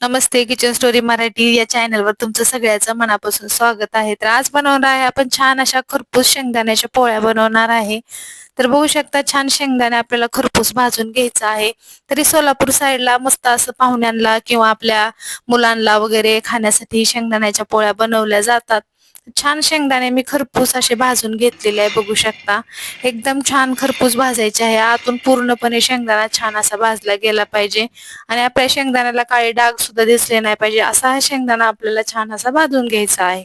नमस्ते kitchen story Marathi या चॅनलवर तुमचं सगळ्याचं मनापासून स्वागत आहे. तर आज बनवणार आहे आपण छान अशा खरपूस शेंगदाण्याच्या पोळ्या बनवणार आहे. तर बघू शकता छान शेंगदाणे आपल्याला खरपूस भाजून घ्यायचं आहे. तरी सोलापूर साईडला मस्त असं पाहुण्यांना किंवा आपल्या मुलांना वगैरे खाण्यासाठी शेंगदाण्याच्या पोळ्या बनवल्या जातात. छान शेंगदाणे मी खरपूस असे भाजून घेतलेले आहे बघू शकता. एकदम छान खरपूस भाजायचे आहे. आतून पूर्णपणे शेंगदाणा छान असा भाजला गेला पाहिजे. आणि आपल्या शेंगदाण्याला काळे डाग सुद्धा दिसले नाही पाहिजे. असा हा शेंगदाणा आपल्याला छान असा भाजून घ्यायचा आहे.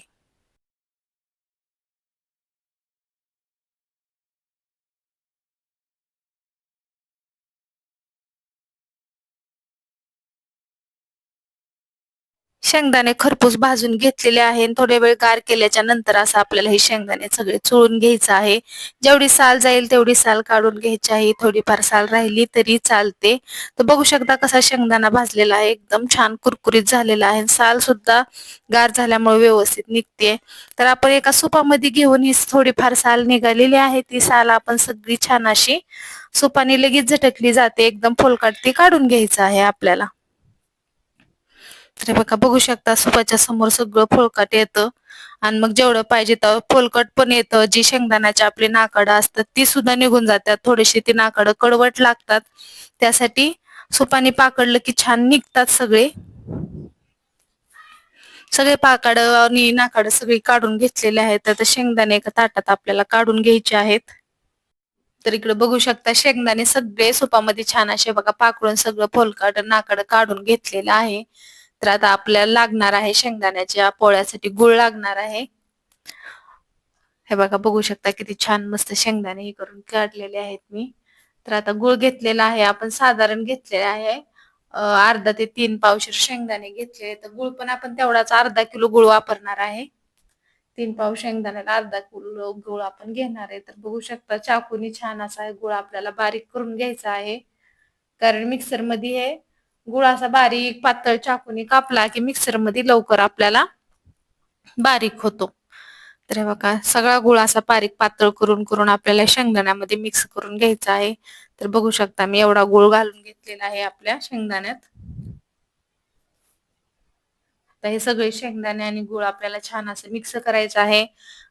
शेंगदाणे खरपूस भाजून घेतलेले आहे. थोडे वेळ गार केल्याच्यानंतर असं आपल्याला हे शेंगदाणे सगळे चोळून घ्यायचं आहे. जेवढी साल जाईल तेवढी साल काढून घ्यायची आहे. थोडीफार साल राहिली तरी चालते. तर बघू शकता कसा शेंगदाणा भाजलेला आहे. एकदम छान कुरकुरीत झालेला आहे. साल सुद्धा गार झाल्यामुळे व्यवस्थित निघते. तर आपण एका सुपामध्ये घेऊन ही थोडीफार साल निघालेली आहे. ती साल आपण सगळी छान अशी सुपाने लगेच झटकली जाते. एकदम फोलकाट ती काढून घ्यायचं आहे आपल्याला. तर बघा बघू शकता सुपाच्या समोर सगळं फोलकट येतं. आणि मग जेवढं पाहिजे तेव्हा फोलकट पण येतं. जी शेंगदाण्याची आपली नाकडं असतात ती सुद्धा निघून जातात. थोडीशी ती नाकडं कडवट लागतात. त्यासाठी सुपाने पाकडलं की छान निघतात सगळे. सगळे पाकाड आणि नाकाड सगळी काढून घेतलेले आहेत. तर शेंगदाणे एका ताटात आपल्याला काढून घ्यायचे आहेत. तर इकडे बघू शकता शेंगदाणे सगळे सुपामध्ये छान असे बघा पाकडून सगळं फोलकाट नाकड काढून घेतलेलं आहे. तर आता आपल्याला लागणार आहे शेंगदाण्याच्या पोळ्यासाठी गुळ लागणार आहे. हे बघा बघू शकता किती छान मस्त शेंगदाणे हे करून काढलेले आहेत मी. तर आता गुळ घेतलेला आहे आपण साधारण घेतलेले आहे. अर्धा ते तीन पावशेर शेंगदाणे घेतले तर गुळ पण आपण तेवढाच अर्धा किलो गुळ वापरणार आहे. तीन पाव शेंगदाण्याला अर्धा किलो गुळ आपण घेणार आहे. तर बघू शकता चाकूनी छान असा गुळ आपल्याला बारीक करून घ्यायचा आहे. कारण मिक्सरमध्ये हे गुळ असा बारीक पातळ चाकूने कापला की मिक्सरमध्ये लवकर आपल्याला बारीक होतो. तर बघा सगळा गुळ असा बारीक पातळ करून करून आपल्याला शेंगदाण्यामध्ये मिक्स करून घ्यायचा आहे. तर बघू शकता मी एवढा गुळ घालून घेतलेला आहे आपल्या शेंगदाण्यात. तर हे सगळे शेंगदाणे आणि गुळ आपल्याला छान असं मिक्स करायचं आहे.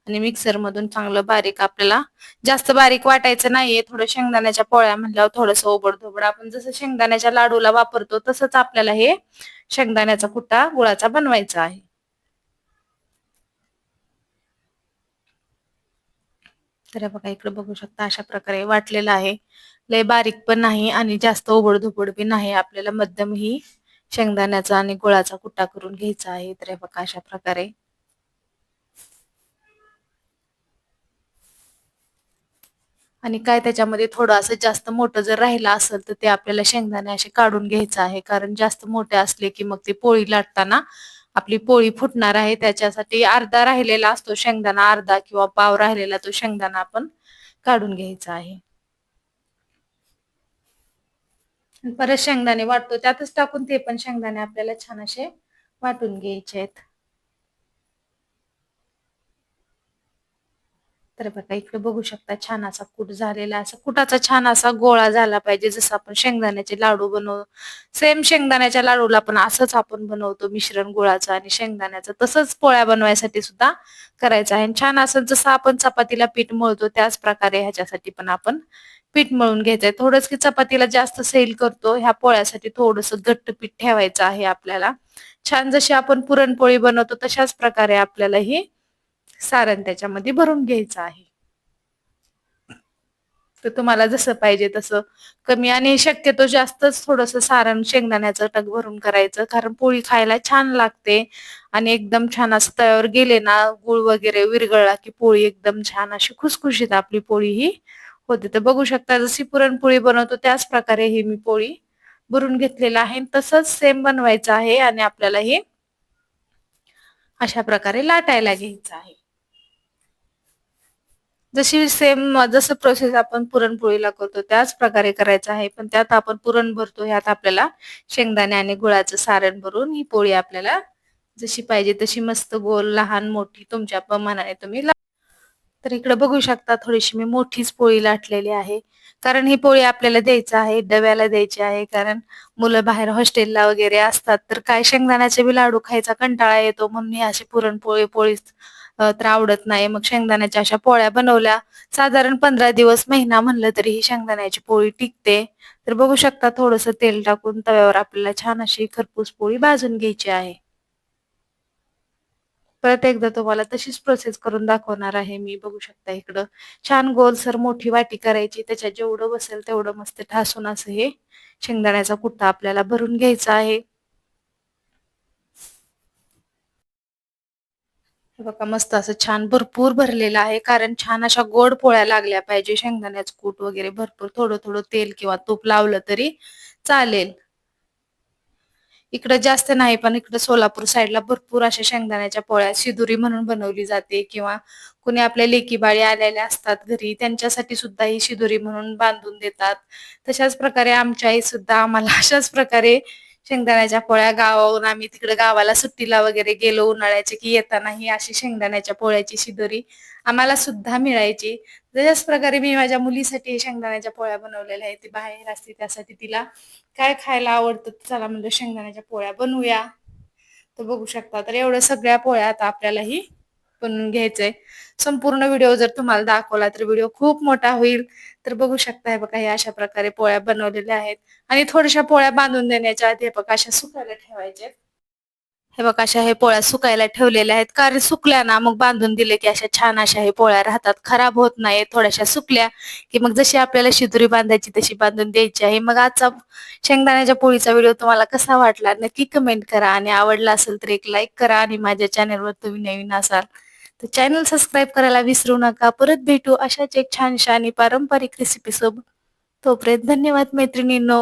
आणि मिक्सर मधून चांगलं बारीक आपल्याला जास्त बारीक वाटायचं नाहीये. थोडं शेंगदाण्याच्या पोळ्या म्हणल्यावर थोडस ओबड आपण जसं शेंगदाण्याच्या लाडूला वापरतो तसंच आपल्याला हे शेंगदाण्याचा कुट्टा गुळाचा बनवायचा आहे. तर बघा इकडे बघू शकता अशा प्रकारे वाटलेलं आहे. लय बारीक पण नाही आणि जास्त ओबड धोबड बी नाही. आपल्याला मध्यम ही शेंगदाण्याचा आणि गुळाचा कुट्टा करून घ्यायचा आहे. तर बघा अशा प्रकारे. आणि काय त्याच्यामध्ये थोडं असं जास्त मोठं जर राहिलं असेल तर ते आपल्याला शेंगदाणे असे काढून घ्यायचं आहे. कारण जास्त मोठे असले की मग ते पोळी लाटताना आपली पोळी फुटणार आहे. त्याच्यासाठी अर्धा राहिलेला असतो शेंगदाणा अर्धा किंवा पाव राहिलेला तो शेंगदाणा आपण काढून घ्यायचा आहे. परत शेंगदाणे वाटतो. त्यातच टाकून ते पण शेंगदाणे आपल्याला छान असे वाटून घ्यायचे आहेत. तर बघा इकडे बघू शकता छान असा कूट झालेला असा कुटाचा छान असा गोळा झाला पाहिजे. जसं आपण शेंगदाण्याचे लाडू बनव सेम शेंगदाण्याच्या लाडूला पण असंच आपण बनवतो मिश्रण गुळाचं आणि शेंगदाण्याचं. तसंच पोळ्या बनवायसाठी सुद्धा करायचं आहे. छान असं जसं आपण चपातीला पीठ मळतो त्याच प्रकारे ह्याच्यासाठी पण आपण पीठ मळून घ्यायचंय. थोडंच की चपातीला जास्त सेल करतो. ह्या पोळ्यासाठी थोडस घट्ट पीठ ठेवायचं आहे आपल्याला. छान जशी आपण पुरणपोळी बनवतो तशाच प्रकारे आपल्याला ही सारण त्याच्यामध्ये भरून घ्यायचं आहे. तर तुम्हाला जसं पाहिजे तसं कमी आणि शक्यतो जास्तच थोडस सारण शेंगदाण्याचं टक भरून करायचं. कारण पोळी खायला छान लागते आणि एकदम छान असं तयावर गेले ना गुळ वगैरे विरगळला की पोळी एकदम छान अशी खुसखुशीत आपली पोळी ही होते. तर बघू शकता जशी पुरणपोळी बनवतो त्याच प्रकारे ही मी पोळी भरून घेतलेला आहे. तसंच सेम बनवायचं आहे आणि आपल्याला हे अशा प्रकारे लाटायला घ्यायचं आहे. जशी सेम जसं प्रोसेस आपण पुरणपोळीला करतो त्याच प्रकारे करायचं आहे. पण त्यात आपण पुरण भरतो ह्यात आपल्याला शेंगदाणे आणि गुळाचं सारण भरून ही पोळी आपल्याला जशी पाहिजे तशी मस्त गोल लहान मोठी तुमच्या प्रमाणाने तुम्ही तर इकडे बघू शकता थोडीशी मी मोठीच पोळी लाटलेली आहे. कारण ही पोळी आपल्याला द्यायचं आहे डब्याला द्यायची आहे. कारण मुलं बाहेर हॉस्टेलला वगैरे असतात तर काय शेंगदाण्याचे बी लाडू खायचा कंटाळा येतो. म्हणून मी अशी पुरणपोळी पोळी तर आवडत नाही. मग शेंगदाण्याच्या अशा पोळ्या बनवल्या. साधारण पंधरा दिवस महिना म्हणलं तरी ही शेंगदाण्याची पोळी टिकते. तर बघू शकता थोडस तेल टाकून तव्यावर आपल्याला छान अशी खरपूस पोळी भाजून घ्यायची आहे. परत एकदा तुम्हाला तशीच प्रोसेस करून दाखवणार आहे मी बघू शकता इकडं. छान गोलसर मोठी वाटी करायची त्याच्यात जेवढं बसेल तेवढं मस्त ठासून असं हे शेंगदाण्याचा कुट्टा आपल्याला भरून घ्यायचा आहे. बघा मस्त असं छान भरपूर भरलेलं आहे कारण छान अशा गोड पोळ्या लागल्या पाहिजे. शेंगदाण्याचं कूट वगैरे भरपूर थोडं थोडं तेल किंवा तूप लावलं तरी चालेल. इकडं जास्त नाही पण इकडं सोलापूर साईडला भरपूर अशा शेंगदाण्याच्या पोळ्या शिदुरी म्हणून बनवली जाते किंवा कुणी आपल्या लेकी बाळी आलेल्या असतात घरी त्यांच्यासाठी सुद्धा ही शिदुरी म्हणून बांधून देतात. तशाच प्रकारे आमच्या आई सुद्धा आम्हाला अशाच प्रकारे शेंगदाण्याच्या पोळ्या गावाहून आम्ही तिकडे गावाला सुट्टीला वगैरे गेलो उन्हाळ्याचे की येताना ही अशी शेंगदाण्याच्या पोळ्याची शिदोरी आम्हाला सुद्धा मिळायची. तशाच प्रकारे मी माझ्या मुलीसाठी शेंगदाण्याच्या पोळ्या बनवलेल्या आहेत ती बाहेर असते त्यासाठी तिला काय खायला आवडतं चला म्हणलं शेंगदाण्याच्या पोळ्या बनवूया. तर बघू शकता तर एवढ्या सगळ्या पोळ्या आता आपल्यालाही बनवून घ्यायचंय. संपूर्ण व्हिडिओ जर तुम्हाला दाखवला तर व्हिडिओ खूप मोठा होईल. तर बघू शकता बघा हे अशा प्रकारे पोळ्या बनवलेल्या आहेत. आणि थोड्याशा पोळ्या बांधून देण्याच्या आधी बघा अशा सुकायला ठेवायच्या हे बघ अशा हे पोळ्या सुकायला ठेवलेल्या आहेत. कारण सुकल्या ना? मग बांधून दिले की अशा छान अशा हे पोळ्या राहतात. खराब होत नाही थोड्याशा सुकल्या की मग जशी आपल्याला शिदुरी बांधायची तशी बांधून द्यायची आहे. मग आजचा शेंगदाण्याच्या पोळीचा व्हिडिओ तुम्हाला कसा वाटला? नक्की कमेंट करा आणि आवडला असेल तर एक लाईक करा आणि माझ्या चॅनलवर तुम्ही नवीन असाल तर चॅनल सबस्क्राईब करायला विसरू नका. परत भेटू अशाच एक छानशा आणि पारंपरिक रेसिपी सोबत. तोपर्यंत धन्यवाद मैत्रिणींनो.